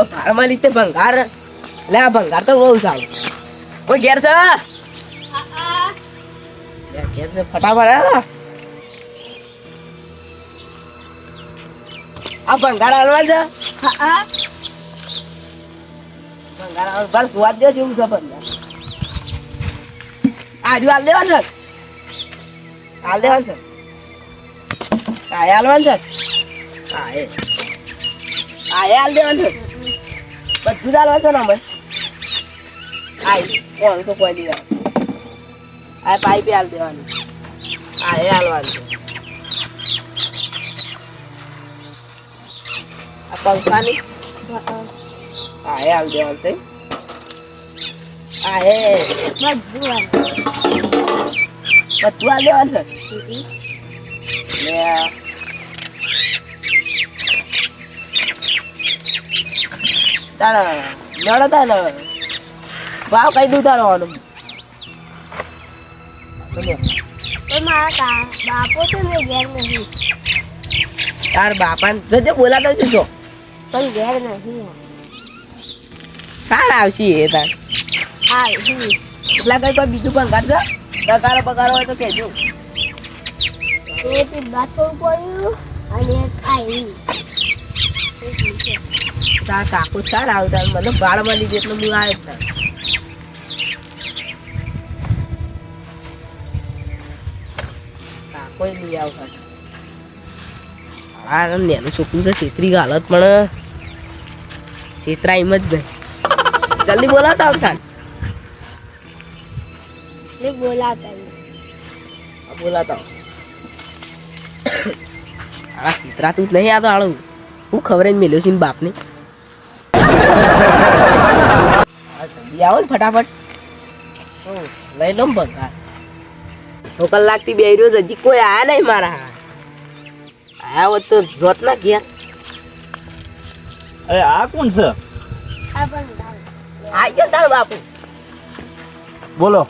ઓ ભાડમાં લીધે ભંગાર. લે, આ ભંગાર તો બહુ સારું. કોઈ ઘેર છે? ફટાફટ આ ભંગાર હાલવા છે ભંગાર બાર સુવા દે જેવું છે ભંગાર. આજુ હાલ દેવાનું છે? હાલ દેવાનું છે? હા હાલવાનું છે? હા એ હાલ દેવાનું છે? બધું હાલવાનું છે ને હા એ કોણ તો કોઈ નહીં આ પાઇપ હાલ દેવાની હા એ હાલવાનું આ પંખાની હા એ હાલ દેવાનું છે હા એ બધું હાલ દેવાનું છે તારા નળ હતા ને ભાવ કઈ દઉં તારો આનું બાપો છે ને ઘેર નહીં તાર બાપા જજે બોલાતો જ. છો પણ ઘેર નથી. સારા આવશે એ તાર. હા એટલા કઈ કોઈ બીજું પગાર છે? પગારો પગારો હોય તો કહેજો. એક બાથો પડ્યું અને આવી તાર કાકો સારા આવતા મને ભાડ મળી ગઈ એટલે હું આવ્યો જ કાકો નહીં આવતા. આ નેનું છોકરું છે છેતરી હાલત પણ છેતરા એમ જ નહીં. જલ્દી બોલાવતા આવતા ને. બોલાતા બોલાતા આ તું જ નહીં આવતો આળું. હું ખબર મેલ્યો છે બાપને? આવો ને ફટાફટ. હમ, લઈ લો ને કલાક તો કલાકથી બે રહ્યો હજી કોઈ આયા નહીં મારા આયા હોત તો જોત ના ગયા. અરે આ કોણ છે? આ ગયો તાર બાપુ. બોલો.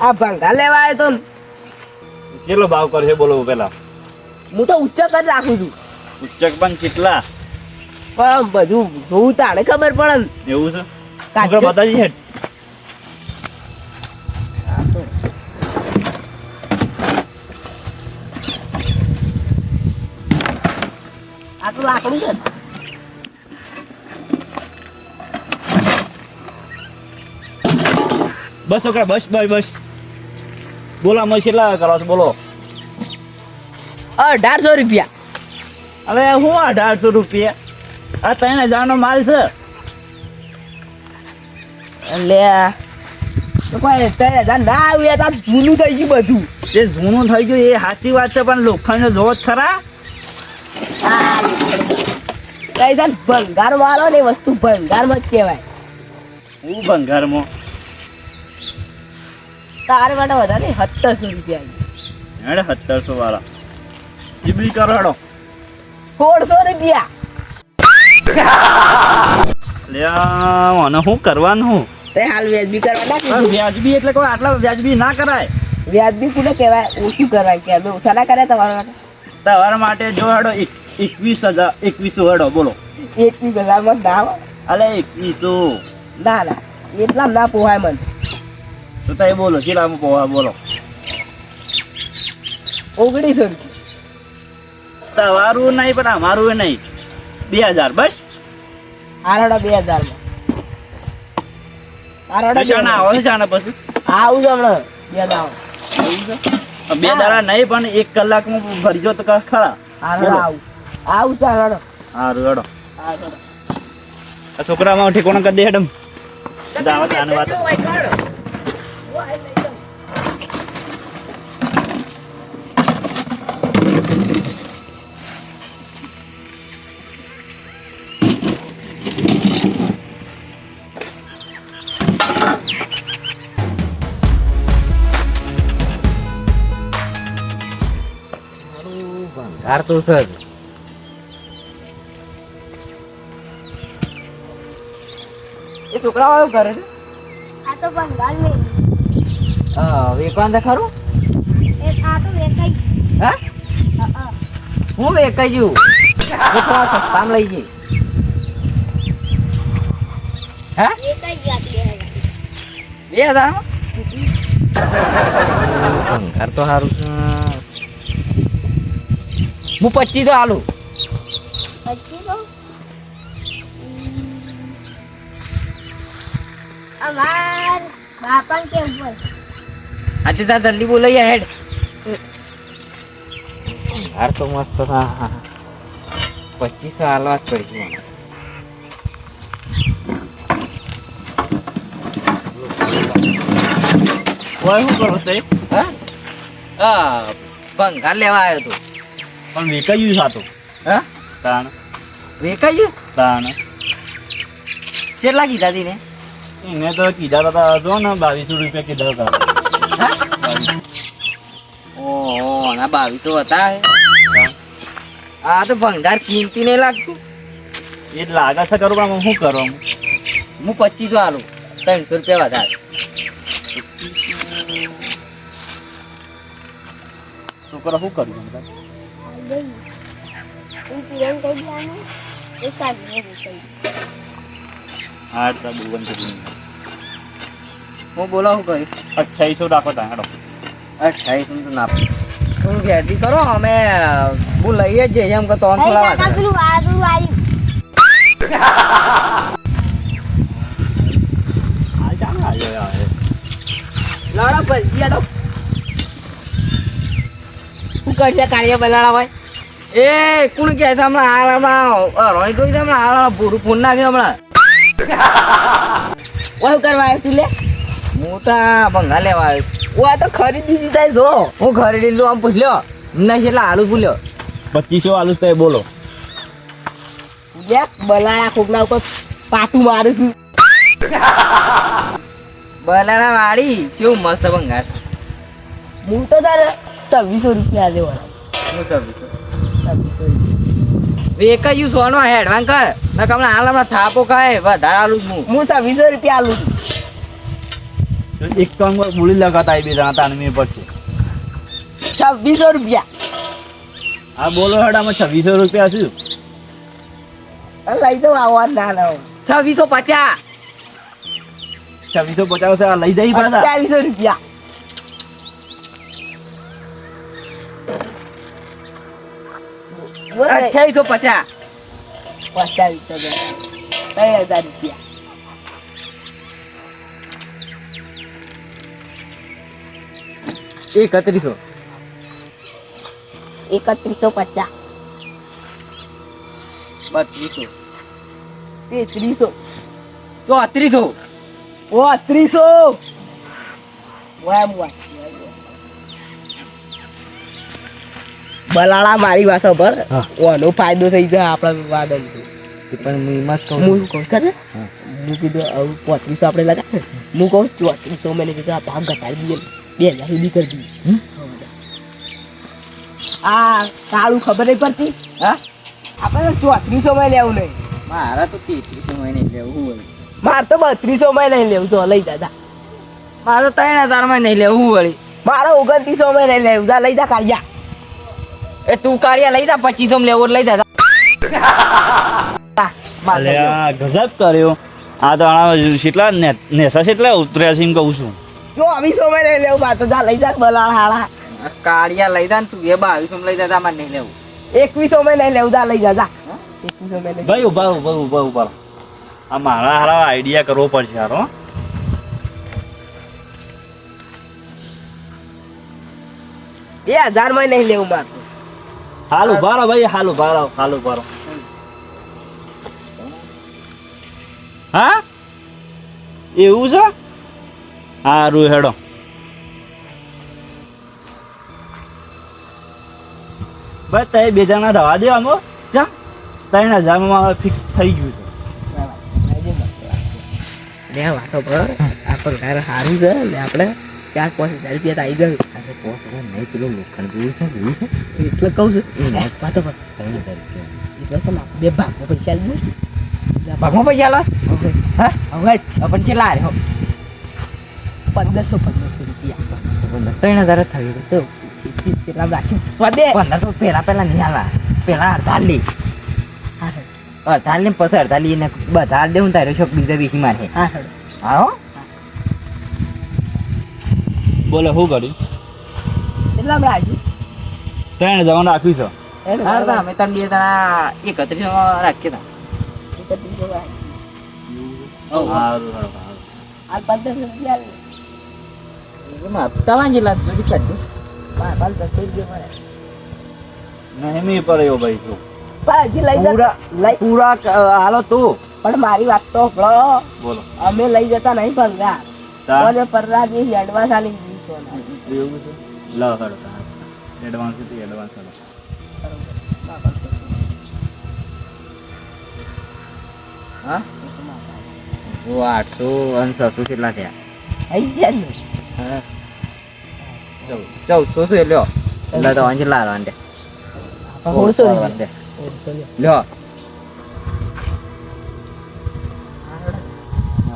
આ ભંગા લેવા આવ્યો તો ને. કેટલો ભાવ કરશે બોલો પેલા. હું તો ઉચ્ચક કરી રાખું છું. ઉચ્ચક પણ કેટલા? પણ બધું જોવું તાણે ખબર પડે એવું છે? કાચો- બતાવી છે લાકડું છે. બસ છોકરા બસ બસ બસ. બોલો અમે કેટલા કરો છો? બોલો. અઢારસો રૂપિયા. હવે હું અઢારસો રૂપિયા? આ ત્રણ હજારનો માલ છે? લે. કોઈ ત્રણ હજાર ના આવ્યા તાર જૂનું થઈ ગયું બધું. જે જૂનું થઈ ગયું એ સાચી વાત છે પણ લોખંડનો જોવો જ ખરા. ભંગાર વાળો ને વસ્તુ ભંગારમાં જ કહેવાય. હું ભંગારમાં? તારે માટે વધારે સત્તરસો રૂપિયા હેડે સત્તરસો વાળા. જીબી કરો હેડો. સોળસો રૂપિયા. લે શું કરવાનું? તે હાલ વ્યાજબી કરવા ના વ્યાજબી એટલે કોઈ આટલા વ્યાજબી ના કરાય. વ્યાજબી કોને કહેવાય? ઓછું કરાય કે અમે ઓછા ના કરાય તમારા માટે? તમારા માટે જો હડો એકવીસ હજાર એકવીસો હેડો બોલો. એકવીસ હજારમાં ના? અલે એકવીસો. ના ના. એટલા ના પોહાય મને. તો તમે બોલો કેટલામાં પોહાય બોલો. ઓગણીસો તમારું નહીં પણ અમારું નહીં. બે હજાર બસ. આરોડા બે હજારમાં આવો હમણાં બે દાવ બે દાડા નહીં પણ એક કલાકમાં ભરજો તો ખરા. આરોડા આવું આવું છે આરોડો સારું હેડો છોકરામાં ઠેકોણા કરી દે હેડમ. વાત. ભંગાર તો છે જ. એ છોકરાઓ કરે છે? આ તો મેં. હા વેકવાન ખરું? એક આ તો વેકાઈ હા? હું વેકાઈ જઉં સસ્તામાં લઈ જઈ હા? જ જાત બે હજાર. ભંગાર તો સારું છે. હું પચીસો? આલું આજે તાર જલ્દી બોલાઈ હેડ. ભંગાર તો મસ્ત હતા પચીસો આલવા જ પડી મને શું કરો તે? હા? હા ભંગાર લેવા આવ્યો તું. પણ વેકાયું સાતો હા? તાણ. વેકાયું? તાણ. કેટલા કીધા તી ને એને તો કીધા હતા જો ને બાવીસો રૂપિયા કીધા હતા ઓહો ના બાવીસો હતા આ તો ભંગાર કિંમતી નહીં લાગતું. એ લાગે છે કરું પણ શું કરો હું પચીસો આલું. ત્રણસો રૂપિયા વધારે. છોકરા શું કર્યું એ પિરણ કહી દેવાનું એ સાંજે કહી હા તો બોલાવું કર્યું અઠ્યાવીસો રાખો તા હેડો. અઠાવીસ તો ના ઘેરથી કરો? અમે હું લઈએ જ જઈએ એમ કે તો થોડા પેલું વારું આવે લાડો ભરજી આડો શું કરશે કાર્ય બલાડા ભાઈ એ કોણ કહે છે હમણાં હાલ રોહિત રોઈ ગઈ છે હમણાં હાલ ભૂરું ફોન નાખ્યો હમણાં. ઓય કરવા આવ્યો તું લે. હું તો ભંગા લેવા આવ્યો હું આ તો ખરીદી દીધા જો. હું ખરીદી લીધું આમ પૂછ્યો નહીં છેલ્લા આલુ ભૂલ્યો પચીસો આલુ તો બોલો. બલાડા ખોકલા ઉપર પાટું મારું છું. બલાડા વાળી કેવું મસ્ત ભંગાર હું તો તારે છવ્વીસો રૂપિયા દેવાના. છવ્વીસો વેકાયું સોનો હેડવાન કર. ના કમલા હાલ હમણાં થાપો ખાય વધારે આલું હું હું છવ્વીસો રૂપિયા આલું એક તો અંગ મૂળી લગાતા આવી બે જણા તાને મેં પછી છવ્વીસો રૂપિયા. આ બોલો હેડામાં છવ્વીસો રૂપિયા શું? લઈ દઉં આવા ના છવ્વીસો પચાસ. છવ્વીસો પચાસ લઈ જઈ પાછા રૂપિયા. અઠ્યાવીસો પચાસ પચાવીસો ત્રણ હજાર રૂપિયા એકત્રીસો. એકત્રીસો પચાસ. બત્રીસો. તેત્રીસો. ચોત્રીસો. ઓત્રીસો બલાળા મારી પાસે પર ઓનો ફાયદો થઈ જાય આપણા વાદન પણ એમાં હું કહું ખરે હું. કીધું આવું પોત્રીસો આપણે લગાવે હું કહું ચોત્રીસો મેં કીધું આ ભાવ ઘટાડી દઈએ. બે હજાર સુધી કરી દઈએ. આ તારું ખબર નહીં પડતી? હા? આપણે ચોત્રીસો માં લેવું નહીં. મારા તો તેત્રીસો મહિને લેવું હોય મારે તો બત્રીસો માં નહીં લેવું. તો લઈ દાદા મારે તો ત્રણ હજારમાં નહીં લેવું વળી. મારે ઓગણત્રીસો માં નહીં લેવું. લઈ જા કાઢ્યા એ તું કાળિયા લઈ જા પચીસો માં લેવું લઈ જા. અલે આ ગજબ કર્યો. આ તો આણા કેટલા નેસા કેટલા ઉતર્યા છે એમ કહું છું. ચોવીસો માં લઈ લેવું તો જા લઈ જા બલાળ હાળા. કાળિયા લઈ જા ને તું એ બાવીસો માં લઈ જા મારે નહીં લેવું. એકવીસો માં નહીં લેવું જા લઈ જા જા. ભાઈ ઊભા ઊભા ઊભા ઊભા આ મારા હારા આઈડિયા કરવો પડશે યાર હો બે હજારમાં નહીં લેવું મારે. હાલ ઊભા ભાઈ, હાલ ઊભા રહો હાલ હા? એવું છે? સારું હેડો. ભાઈ, તઈ બે જણા રવા દે આમાં ચા ત્રણ હજારમાં ફિક્સ થઈ ગયું છે. લે વાતો પર આ ઘર સારું છે. ને આપણે. ચાર પાંચ હજાર રૂપિયા તો આવી ગયું. નહીં પેલું લોખંડ જોયું છે જોયું છે? એટલે કહું છું. એ ત્રણ હજાર રૂપિયા એટલે તો બે ભાગમાં પૈસા લઈ ભાગમાં પૈસા લો હા? હવે. પણ કેટલા હારે હો? પંદરસો પંદરસો રૂપિયા. ત્રણ હજાર જ થઈ ગયું તો કેટલા રાખ્યું સ્વાદે પંદરસો પહેલા પહેલા નહીં આલા. પહેલા અડધા લે અડધાલ ને પછી અડધાલ લઈને બધા હાલ દે હું તારો શોખ બીજા બીજી મારે? હા હેડો. હા. હો. બોલે શું કર્યું? કેટલા અમે આજુ ત્રણ જવાનું રાખ્યું છે. અમે તમે બે જણા એકત્રીસ રાખીએ પણ મારી વાત તો બોલો. અમે લઈ જતા નહીં? મને પરરાજી એડવાન્સ આલી દીધી એવું છે? લો હેડો એડવાન્સ હતી એડવાન્સ હેડો હા ઓ આઠસો અને છસો કેટલા થયા આઈ ગયા ને હા ચૌદસો શું એ લ્યો એટલે તો વાંચી લાવવા દે સોળસો રૂપિયા. દે સોળસો લ્યો. લ્યો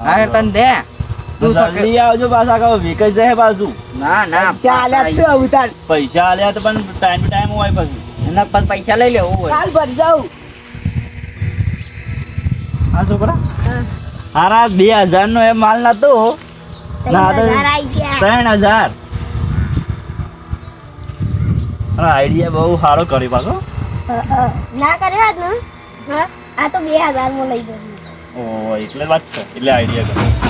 હા તને દે તું શકે જલ્દી આવજો પાછા કહો વિકજ જાય પાછું. ના ના પૈસા છે ઉતાર. પૈસા આલ્યા તો પણ ટાઈમ ટુ ટાઈમ હોય પછી. એના પર પૈસા લઈ લેવું હોય. કાલ ભરી જાઉં. હા છોકરા? હારા બે હજાર નો એ માલ નતો ત્રણ હજાર આઈડિયા બહુ સારો કર્યો પાછો. ના કર્યો ને? આ તો બે હજારમાં લઈ જવું ઓ એટલે વાત છે એટલે આઈડિયા કર્યો.